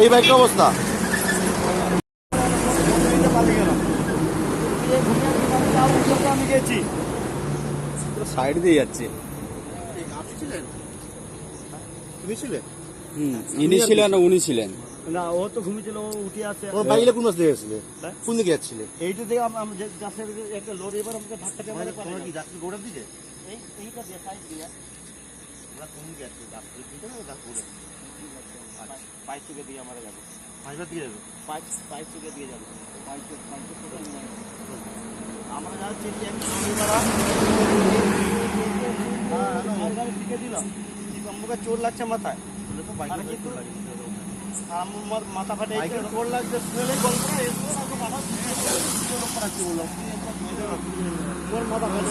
এই বাইকের অবস্থা। আমি গেছি সাইড দিয়ে যাচ্ছে। তুমি ছিলে? ইনি ছিলেন উনি ছিলেন। না ও তো ঘুমিয়েছিল ও উঠে কোন গেছিলে? হ্যাঁ? কোন দিকে যাচ্ছিলে? এইটা থেকে আমি আমি যাচ্ছে একটা লোড এবার আমাকে ধাক্কা দিয়ে মেরে তোমার কি যাত্রী গোড়ার দিকে? এই এইটা দিয়ে সাইড দিয়ে। ওরা কোন দিকে যাচ্ছে? দিকে না ওটা দিয়ে আমরা যাব। যাবে? দিয়ে যাব। থেকে আমরা যাচ্ছি আমাকে চোর লাগছে মাথায়। কিন্তু আমার মাথা ফাটে চোর লাগছে শুনেলেই বল করে মাথা ফাটে।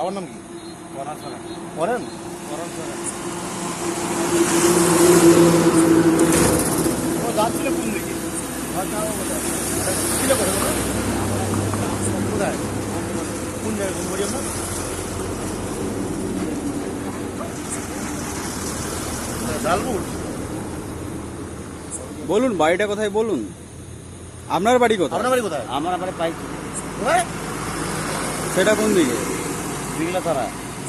বাবার নাম কি? করেন ও যাচ্ছিল কোন দিকে? ছিল কোথায়? কোন জায়গায়? বাড়ি ডালপুর বলুন বাড়িটা কোথায় বলুন? আপনার বাড়ি কোথায়? আপনার বাড়ি কোথায়? আমার আবার বাইক সেটা কোন দিকে? থানা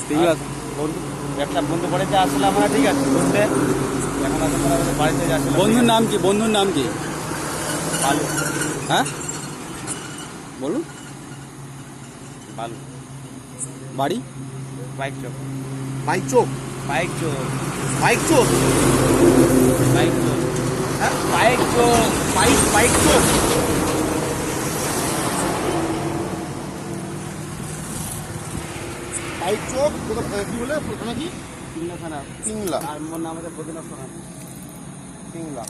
পিংলা বন্ধু একটা বন্ধু বাড়িতে আসলে আমরা ঠিক আছে ঘুরতে এখন আসলে আমাদের বাড়িতে আসলে বন্ধুর নাম কি? বন্ধুর নাম কি? বালু। হ্যাঁ? বলুন বালু। বাড়ি? বাইক চোখ। বাইক চোখ? বাইক চোখ। বাইক চোখ? বাইক চোখ। হ্যাঁ? বাইক চোখ। বাইক বাইক চোখ? বাইক চোখ কি বলে? প্রথমে কি পিংলা থানা পিংলা আর মোর নাম আছে বদিনা থানা পিংলা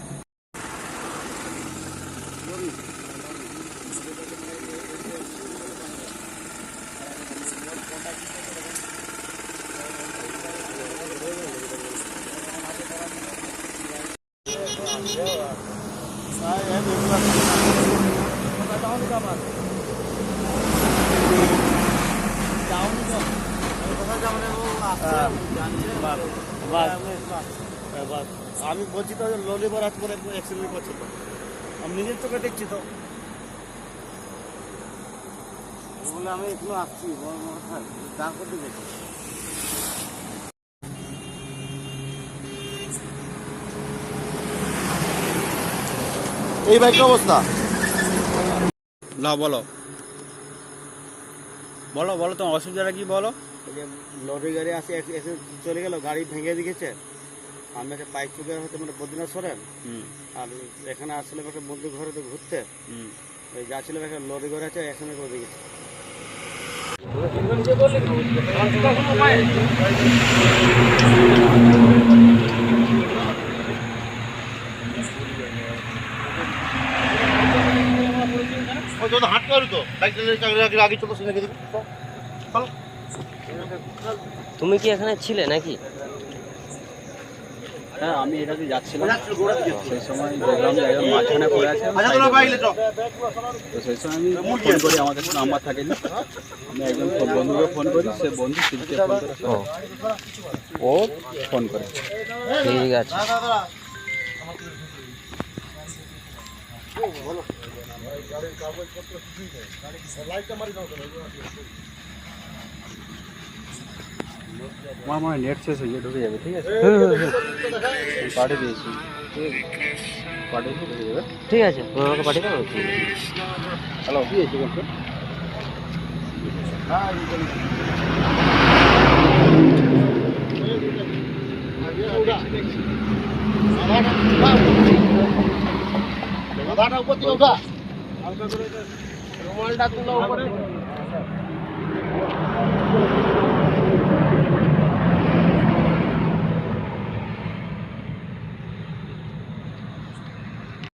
আমি বলছি তো ললিবার হাত করে অ্যাক্সিডেন্ট করছে তো। আমি নিজের চোখে দেখছি তো। বলে আমি এখনও আসছি দাঁড় করতে দেখি। এই বাইকের অবস্থা। না বলো। বলো বলো তোমার অসুবিধাটা কি বলো? লরি গাড়ি আসে এসে চলে গেল গাড়ি ভেঙে দিয়েছে। আমি একটা বাইক চুকে হয়তো মানে বদ্রীনাথ সরেন। হুম। আর এখানে আসলে একটা বন্ধু ঘরে তো ঘুরতে। হুম। এই যাচ্ছিল একটা লরি ঘরে আছে এখানে করে দিয়েছে। ওই তো। হাঁটতে পারো তো আগে চলো সেখানে দিবি চলো। তুমি কি এখানে ছিলে নাকি? হ্যাঁ আমি এটাতে যাচ্ছিলাম। সেই সময় দেখলাম মাঝখানে পড়ে আছে। আমি আচ্ছা তো সেই সময় আমি ফোন করি আমাদের থাকেনি। আমি একজন বন্ধুকে ফোন করি সে বন্ধু ফোন করে। ও। ও? ফোন করে। ঠিক আছে। শেষ হয়ে গিয়ে ঢুকে যাবে ঠিক আছে আমি পাঠিয়ে দিয়েছি পাঠিয়ে দিয়ে ঢুকে যাবে ঠিক আছে তুমি আমাকে পাঠিয়ে দাও ঠিক আছে। হ্যালো কি হয়েছে বলছো মাথাটা উপর দিকে উঠা রুমালটা তুলো উপরে